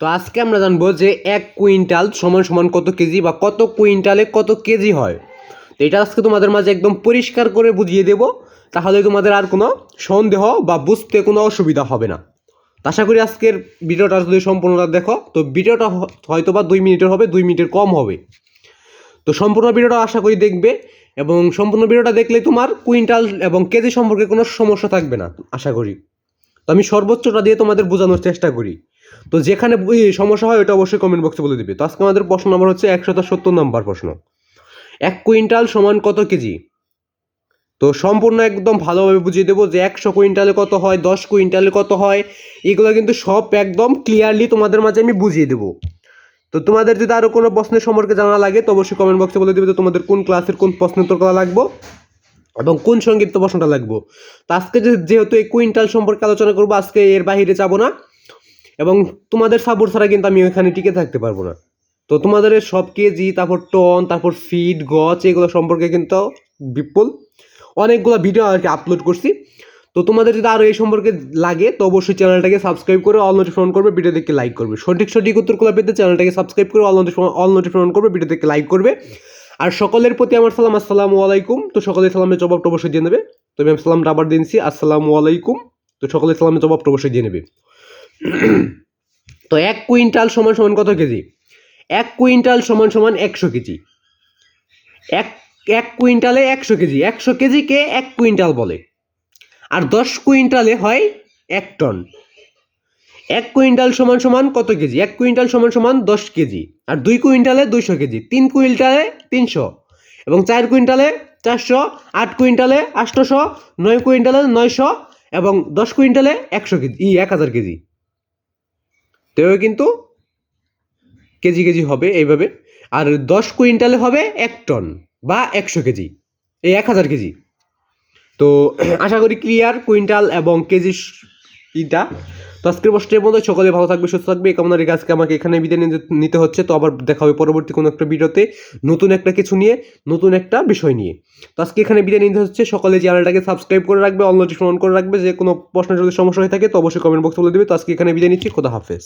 তো আজকে আমরা জানব যে এক কুইন্টাল সমান সমান কত কেজি বা কত কুইন্টালে কত কেজি হয়। তো এটা আজকে তোমাদের মাঝে একদম পরিষ্কার করে বুঝিয়ে দেব, তাহলে তোমাদের আর কোনো সন্দেহ বা বুঝতে কোনো অসুবিধা হবে না। আশা করি আজকের ভিডিওটা যদি সম্পূর্ণটা দেখো, তো ভিডিওটা হয়তো বা দুই মিনিটের হবে, দুই মিনিটের কম হবে। তো সম্পূর্ণ ভিডিওটা আশা করি দেখবে এবং সম্পূর্ণ ভিডিওটা দেখলে তোমার কুইন্টাল এবং কেজি সম্পর্কে কোনো সমস্যা থাকবে না, আশা করি। তো আমি সর্বোচ্চটা দিয়ে তোমাদের বোঝানোর চেষ্টা করি। তো যেখানে সমস্যা হয় ওটা অবশ্যই কমেন্ট বক্সে বলে দিবে। তো আজকে আমাদের প্রশ্ন নাম্বার হচ্ছে একশত সত্তর নাম্বার প্রশ্ন। এক কুইন্টাল সমান কত কেজি? তো সম্পূর্ণ একদম ভালোভাবে বুঝিয়ে দেবো যে একশো কুইন্টালে কত হয়, দশ কুইন্টালে কত হয়, এগুলো কিন্তু সব একদম ক্লিয়ারলি তোমাদের মাঝে আমি বুঝিয়ে দেবো। তো তোমাদের যদি আরও কোনো প্রশ্নের সম্পর্কে জানা লাগে, তো অবশ্যই কমেন্ট বক্সে বলে দেবে যে তোমাদের কোন ক্লাসের কোন প্রশ্নের উত্তর করা লাগবো এবং কোন সংগীত প্রশ্নটা লাগবো। তো আজকে যেহেতু এই কুইন্টাল সম্পর্কে আলোচনা করব, আজকে এর বাইরে যাব না। এবং তোমাদের সাপোর্ট ছাড়া কিন্তু আমি ওখানে টিকে থাকতে পারব না। তো তোমাদের সব কেজি তারপর টন, তারপর ফিট গছ, এগুলো সম্পর্কে কিন্তু বিপুল অনেকগুলো ভিডিও আর কি আপলোড করছি। তো তোমাদের যদি আরও এই সম্পর্কে লাগে, তো অবশ্যই চ্যানেলটাকে সাবস্ক্রাইব করে অল নোটিফিকেশন করবে ভিডিও দেখে লাইক করবে। সঠিক সঠিক উত্তরগুলো পেতে চ্যানেলটাকে সাবস্ক্রাইব করে অল নোটিফিকেশন অল নোটিফিকেশন করবে ভিডিও দেখে লাইক করবে। আর সকলের প্রতি আমার সালাম, আসসালামু আলাইকুম। তো সকলের সালামের জবাবটা অবশ্যই দিয়ে নেবে। তো আমি সালামটা আবার দিনছি আসসালামু আলাইকুম। তো সকলের সালামের জবাবটা অবশ্যই দিয়ে নেবে। তো এক কুইন্টাল সমান সমান কত কেজি? এক কুইন্টাল সমান সমান একশো কেজি। এক এক কুইন্টালে একশো কেজি। একশো কেজিকে এক কুইন্টাল বলে। আর দশ কুইন্টালে হয় এক টন। এক কুইন্টাল সমান সমান কত কেজি? এক কুইন্টাল সমান সমান দশ কেজি। আর দুই কুইন্টালে দুইশো কেজি। তিন কুইন্টালে তিনশো। এবং চার কুইন্টালে চারশো। আট কুইন্টালে আটশোশো নয় কুইন্টালে নয়শো। এবং দশ কুইন্টালে একশো কেজি ই, এক হাজার কেজি। তো এভাবে কিন্তু কেজি কেজি হবে এইভাবে। আর দশ কুইন্টালে হবে এক টন বা একশো কেজি, এই এক হাজার কেজি। তো আশা করি ক্লিয়ার কুইন্টাল এবং কেজি ইটা। আজকের বছরের মধ্যে সকলে ভালো থাকবে, সুস্থ থাকবে। এই কামনা রেখে আজকে আমাকে এখানে বিদায় নিতে- হচ্ছে। তো আবার দেখা হবে পরবর্তী কোনো একটা ভিডিওতে নতুন একটা কিছু নিয়ে, নতুন একটা বিষয় নিয়ে। তো আজকে এখানে বিদায় নিতে হচ্ছে। সকলে চ্যানেলটাকে সাবস্ক্রাইব করে রাখবে, অল নোটিফিকেশন অন করে রাখবে, যে কোনো প্রশ্নের যদি সমস্যা হয়ে থাকে, তো অবশ্যই কমেন্ট বক্সে বলে দেবে। তো আজকে এখানে বিদায় নিচ্ছি। খোদা হাফেজ।